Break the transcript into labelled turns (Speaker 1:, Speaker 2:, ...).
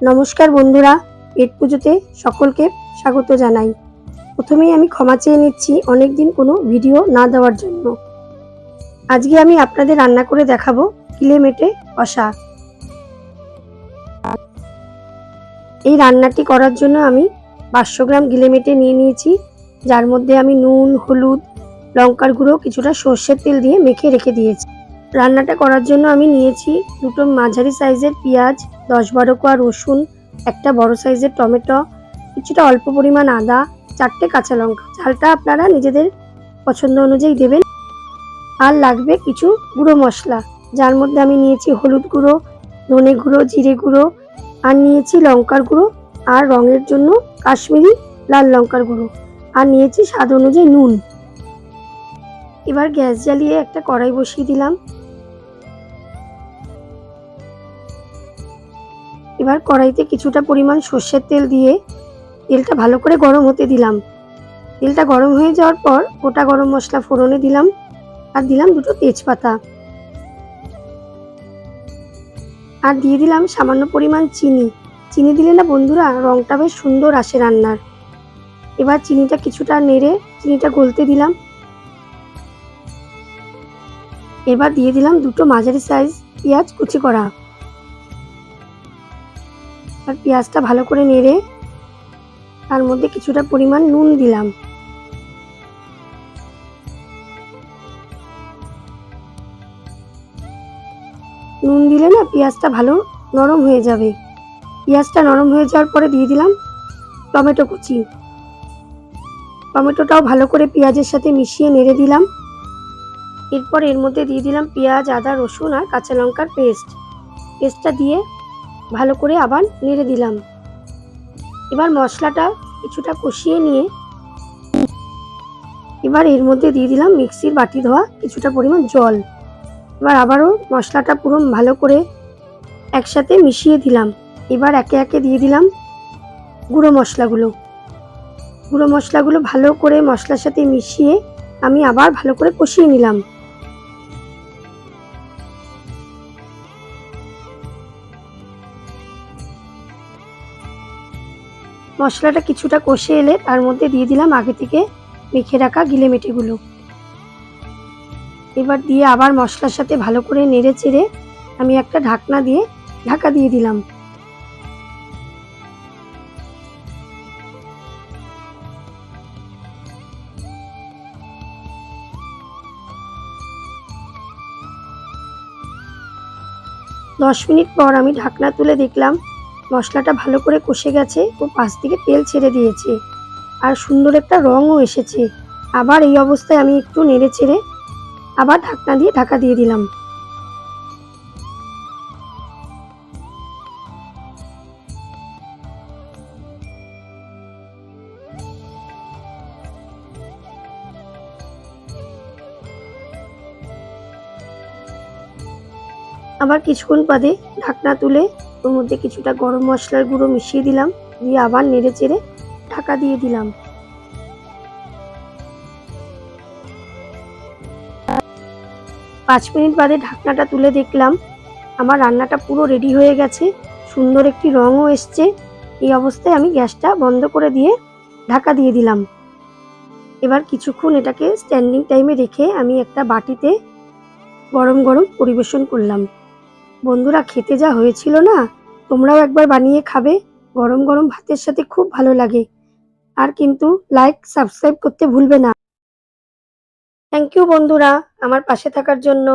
Speaker 1: নমস্কার বন্ধুরা পেট পুজোতে সকলকে স্বাগত জানাই। প্রথমেই আমি ক্ষমা চেয়ে নিচ্ছি অনেক দিন কোনো ভিডিও না দেওয়ার জন্য। আজকে আমি আপনাদের রান্না করে দেখাবো কিলে মেটে কষা। এই রান্নাটি করার জন্য আমি পাঁচশো গ্রাম গিলে মেটে নিয়ে নিয়েছি। যার মধ্যে আমি নুন, হলুদ, লঙ্কার গুঁড়ো, কিছুটা সর্ষের তেল দিয়ে মেখে রেখে দিয়েছি। রান্নাটা করার জন্য আমি নিয়েছি দুটো মাঝারি সাইজের পেঁয়াজ দশ বারো কোয়া রসুন, একটা বড় সাইজের টমেটো, কিছুটা অল্প পরিমাণ আদা, চারটে কাঁচা লঙ্কা। ঝালটা আপনারা নিজেদের পছন্দ অনুযায়ী দেবেন। আর লাগবে কিছু গুঁড়ো মশলা। যার মধ্যে আমি নিয়েছি হলুদ গুঁড়ো, ধনে গুঁড়ো, জিরে গুঁড়ো, আর নিয়েছি লঙ্কার গুঁড়ো, আর রঙের জন্য কাশ্মীরি লাল লঙ্কার গুঁড়ো। আর নিয়েছি স্বাদ অনুযায়ী নুন। এবার গ্যাস জ্বালিয়ে একটা কড়াই বসিয়ে দিলাম। এবার কড়াইতে কিছুটা পরিমাণ সর্ষের তেল দিয়ে তেলটা ভালো করে গরম হতে দিলাম। তেলটা গরম হয়ে যাওয়ার পর গোটা গরম মশলা ফোড়নে দিলাম আর দিলাম দুটো তেজপাতা। আর দিয়ে দিলাম সামান্য পরিমাণ চিনি। চিনি দিলে না বন্ধুরা রংটা বেশ সুন্দর আসে রান্নার। এবার চিনিটা কিছুটা নেড়ে চিনিটা গলতে দিলাম। এবার দিয়ে দিলাম দুটো মাঝারি সাইজ পেঁয়াজ কুচি করা। আর পেঁয়াজটা ভালো করে নেড়ে তার মধ্যে কিছুটা পরিমাণ নুন দিলাম। নুন দিলে না পেঁয়াজটা ভালো নরম হয়ে যাবে। পেঁয়াজটা নরম হয়ে যাওয়ার পরে দিয়ে দিলাম টমেটো কুচি। টমেটোটাও ভালো করে পেঁয়াজের সাথে মিশিয়ে নেড়ে দিলাম। এরপর এর মধ্যে দিয়ে দিলাম পেঁয়াজ, আদা, রসুন আর কাঁচা লঙ্কার পেস্ট। পেস্টটা দিয়ে ভালো করে আবার নেড়ে দিলাম। এবার মশলাটা কিছুটা কষিয়ে নিয়ে এবার এর মধ্যে দিয়ে দিলাম মিক্সির বাটি ধোয়া কিছুটা পরিমাণ জল। এবার আবারও মশলাটা পুরো ভালো করে একসাথে মিশিয়ে দিলাম। এবার একে একে দিয়ে দিলাম গুঁড়ো মশলাগুলো। গুঁড়ো মশলাগুলো ভালো করে মশলার সাথে মিশিয়ে আমি আবার ভালো করে কষিয়ে নিলাম। মশলাটা কিছুটা কষে এলে তার মধ্যে দিয়ে দিলাম আগে থেকে মেখে রাখা গিলে মেটেগুলো এবার দিয়ে আবার মশলার সাথে ভালো করে নেড়ে চেড়ে আমি একটা ঢাকনা দিয়ে ঢাকা দিয়ে দিলাম। দশ মিনিট পর আমি ঢাকনা তুলে দেখলাম মশলাটা ভালো করে কষে গেছে ও পাশ থেকে তেল ছেড়ে দিয়েছে। আর সুন্দর একটা রঙও এসেছে। আবার এই অবস্থায় আমি একটু নেড়ে ছেড়ে আবার ঢাকনা দিয়ে ঢাকা দিয়ে দিলাম। আবার কিছুক্ষণ বাদে ঢাকনা তুলে ওর মধ্যে কিছুটা গরম মশলার গুঁড়ো মিশিয়ে দিলাম, দিয়ে আবার নেড়ে চেড়ে ঢাকা দিয়ে দিলাম। পাঁচ মিনিট বাদে ঢাকনাটা তুলে দেখলাম, আমার রান্নাটা পুরো রেডি হয়ে গেছে, সুন্দর একটি রঙও এসছে। এই অবস্থায় আমি গ্যাসটা বন্ধ করে দিয়ে ঢাকা দিয়ে দিলাম। এবার কিছুক্ষণ এটাকে স্ট্যান্ডিং টাইমে রেখে আমি একটা বাটিতে গরম গরম পরিবেশন করলাম। বন্ধুরা, খেতে যা হয়েছিল না? তোমরাও একবার বানিয়ে খাবে। গরম গরম ভাতের সাথে খুব ভালো লাগে। আর কিন্তু লাইক সাবস্ক্রাইব করতে ভুলবে না। থ্যাংক ইউ বন্ধুরা, আমার পাশে থাকার জন্য।